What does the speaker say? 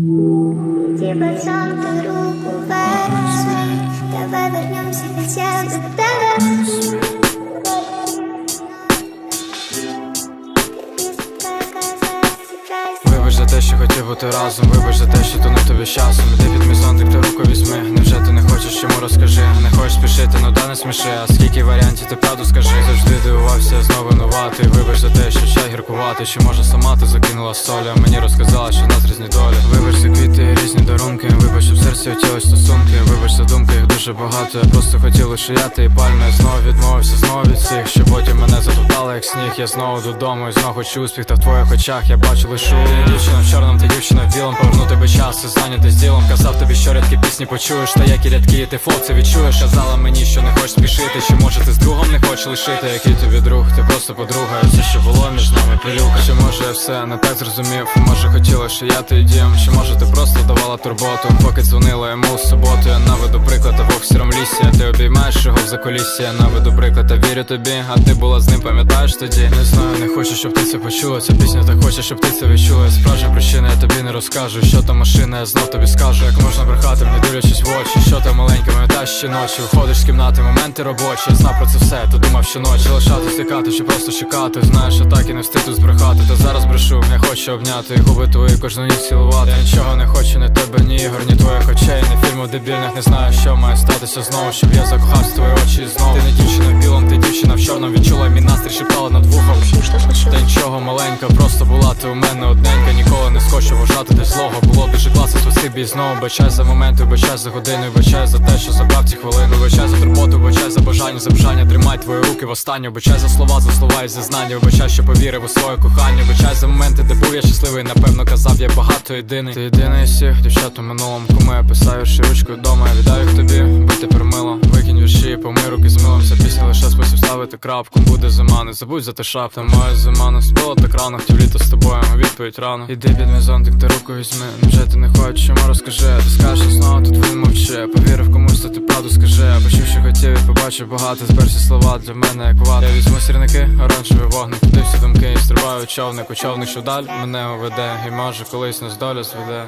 Типа сам руку возьми Давай вернемся хотя до Вибач за те, що хотів бути разом, вибач за те, що тонув тобі часом. Іди під мій зонтик, ти руку візьми. Невже ти не хочеш йому розкажи? Не хочеш спішити, ну да не сміши. А скільки варіантів ти правду скажи. Завжди дивувався, те, що може сама ти закинула солі А мені розказала, що в нас різні долі. Вибач за квіти, різні дарунки Вибач, в серці хотілось стосунки. Вибач за думки, їх дуже багато Я просто хотів лише я ти і пальми. Я Знову відмовився, знову від всіх Що потім мене затоптали, як сніг. Я знову додому і знову хочу успіх Та в твоїх очах я бачу лише Ти дівчина в чорному, ти дівчина в білому. Поверну тебе час і з ділом Казав тобі, що рядкі пісні почуєш Та які рядки, ти флоу це відчуєш. Казала мені, що не хочеш спішити Чи може ти з другом не хочеш лишити. Який тобі друг, ти просто подруга Все, що було між нами пилюка Чи може я все не так зрозумів? Може хотіла, що я ти дім? Чи може ти просто давала турботу? Поки дзвонила йому в суботу Я наведу приклад, а в сіром лісі. А ти обіймаєш його в закулісі Я наведу приклад, та вірю тобі. А ти була з ним, пам'ятаєш тоді? Не знаю, не хочу, щоб ти це почула. Ця пісня так хоче, щоб ти це відчула. Справжня причина, я тобі не розкажу. Що там машина, я знов тобі скажу. Як можна брехати, не дивлячись в очі. Що там маленьке, пам'ятаєш ще ночі? Виходиш з кімнати, моменти робочі. Я знав про це все, то думав щоночі Лишати стікати чи просто чекати Знаєш, що так і не встиг тут збрехати Та зараз брешу, я хочу обняти Губи твої кожну ніч цілувати. Я нічого не хочу, ні тебе, ні ігор, ні твоїх очей Ні фільмів дебільних, не знаю, що має статися знову Щоб я закохався твої очі знову. Ти не дівчина в білому, ти дівчина в чорному. Відчула мій настрій, шептала над вухом. Та нічого маленька, просто була ти у мене одненька. Ніколи не схочу вважати десь злого. Було дуже класно, спасибі знову Бачай за моменти, бачай за годину Бачай за те, що забрав ці хвилини. Бачай за турботу, бачай за бажання, Тримай твої руки в останню. Бачай за слова, за слова і зізнання. Вибачай, що повірив у своє кохання. Бачай за моменти, де був я щасливий. Напевно казав, я багато єдиний. Ти єдиний із всіх дівчат у минулому Кому я писаю ручкою вдома. Я віддаю їх тобі, бо тепер мило Викинь вірші, спосіб ставити крапку Буде зима, не забудь за те шапта Моя зима наступила так рано Хотів літо з тобою, відповідь рано. Іди під мій зонтик, ти руку візьми. Невже ти не хочеш, чому розкажи Ти скажеш знову, тут він мовчи. Повірив комусь, то ти правду скажи. Почув, що хотів і побачив багато. Зберші слова для мене як вата. Я візьму сірники, оранжевий вогник Туди всі думки і стрибаю човник. У човник, що даль мене уведе І може колись нас доля зведе